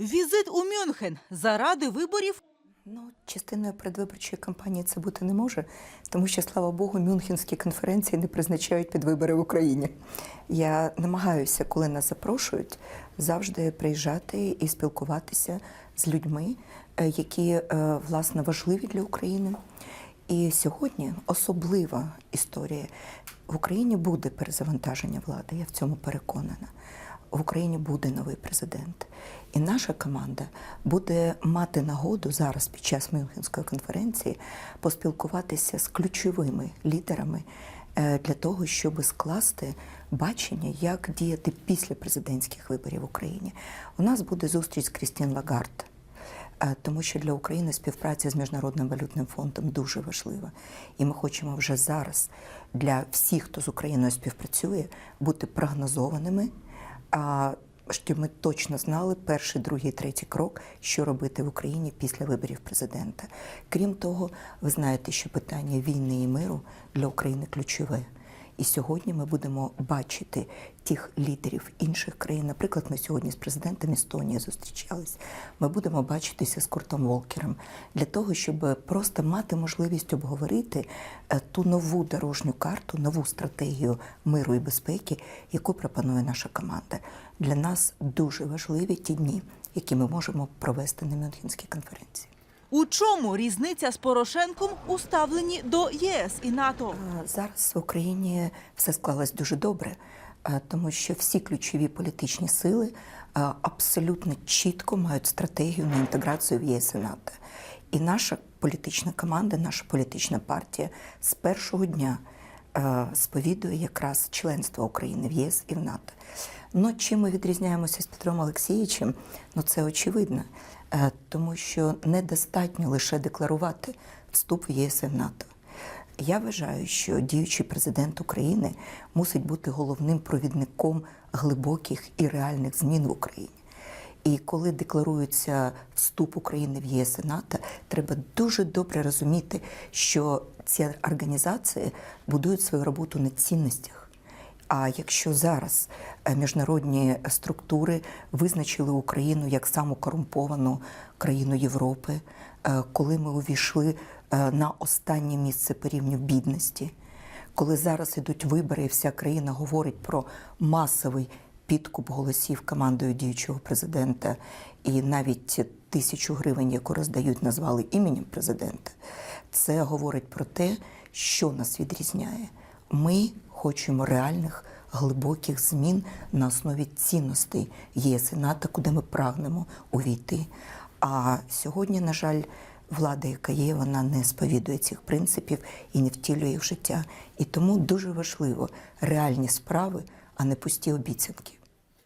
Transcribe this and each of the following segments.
Візит у Мюнхен заради виборів Ну, частиною передвиборчої кампанії це бути не може, тому що, слава Богу, мюнхенські конференції не призначають під вибори в Україні. Я намагаюся, коли нас запрошують, завжди приїжджати і спілкуватися з людьми, е, які е, власне важливі для України. І сьогодні особлива історія. В Україні буде перезавантаження влади, я в цьому переконана. В Україні буде новий президент. І наша команда буде мати нагоду зараз під час Мюнхенської конференції поспілкуватися з ключовими лідерами е, для того, щоб скласти бачення, як діяти після президентських виборів в Україні. У нас буде зустріч з Крістін Лагард. Е, Тому що для України співпраця з міжнародним валютним фондом дуже важлива, і ми хочемо вже зараз для всіх, хто з Україною співпрацює, бути прогнозованими. А щоб ми точно знали перший, другий, третій крок, що робити в Україні після виборів президента. Крім того, ви знаєте, що питання війни і миру для України ключове. І сьогодні ми будемо бачити тих лідерів інших країн. Наприклад, ми сьогодні з президентом Естонії зустрічались. Ми будемо бачитися з Куртом Волкером для того, щоб просто мати можливість обговорити е, ту нову дорожню карту, нову стратегію миру і безпеки, яку пропонує наша команда. Для нас дуже важливі ті дні, які ми можемо провести на Мюнхенській конференції. У чому різниця з Порошенком у ставленні до ЄС і НАТО? Зараз в Україні все склалось дуже добре, тому що всі ключові політичні сили абсолютно чітко мають стратегію на інтеграцію в ЄС і НАТО. І наша політична команда, наша політична партія з першого дня сповідує якраз членство України в ЄС і в НАТО. Ну, чим ми відрізняємося з Петром Олексійовичем, ну це очевидно, е, тому що недостатньо лише декларувати вступ в ЄС і в НАТО. Я вважаю, що діючий президент України мусить бути головним провідником глибоких і реальних змін в Україні. І коли декларується вступ України в ЄС і НАТО, треба дуже добре розуміти, що ці організації будують свою роботу на цінностях. А якщо зараз е, міжнародні структури визначили Україну як саму корумповану країну Європи, е, коли ми увійшли е, на останнє місце по рівню бідності, коли зараз ідуть вибори, і вся країна говорить про масовий підкуп голосів командою діючого президента, і навіть тисячу гривень, яку роздають, назвали іменем президента, це говорить про те, що нас відрізняє. Ми хочемо реальних глибоких змін на основі цінностей ЄС і НАТО, куди ми прагнемо увійти. А сьогодні, на жаль, влада, яка є, вона не сповідує цих принципів і не втілює в життя. І тому дуже важливо реальні справи, а не пусті обіцянки.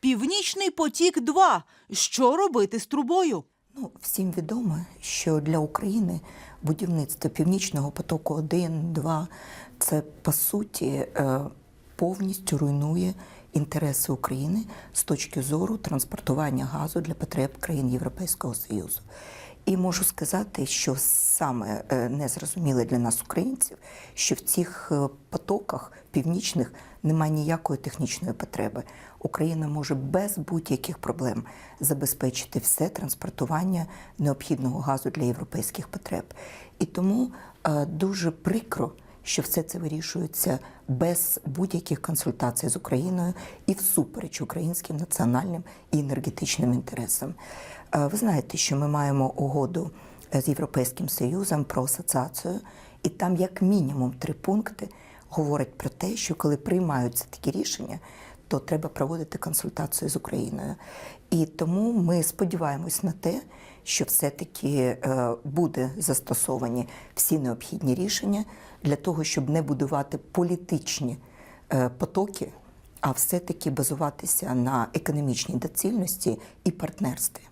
Північний потік 2 Що робити з трубою? Ну, всім відомо, що для України будівництво Північного потоку 1, 2 – це по суті е, повністю руйнує інтереси України з точки зору транспортування газу для потреб країн Європейського Союзу. І можу сказати, що саме е, незрозуміле для нас, українців, що в цих е, потоках північних немає ніякої технічної потреби. Україна може без будь-яких проблем забезпечити все транспортування необхідного газу для європейських потреб. І тому е, дуже прикро, що все це вирішується без будь-яких консультацій з Україною і всупереч українським національним і енергетичним інтересам. Е, Ви знаєте, що ми маємо угоду з Європейським Союзом про асоціацію, і там, як мінімум, три пункти говорять про те, що коли приймаються такі рішення, то треба проводити консультацію з Україною. І тому ми сподіваємось на те, що все-таки е, буде застосовані всі необхідні рішення для того, щоб не будувати політичні е, потоки, а все-таки базуватися на економічній доцільності і партнерстві.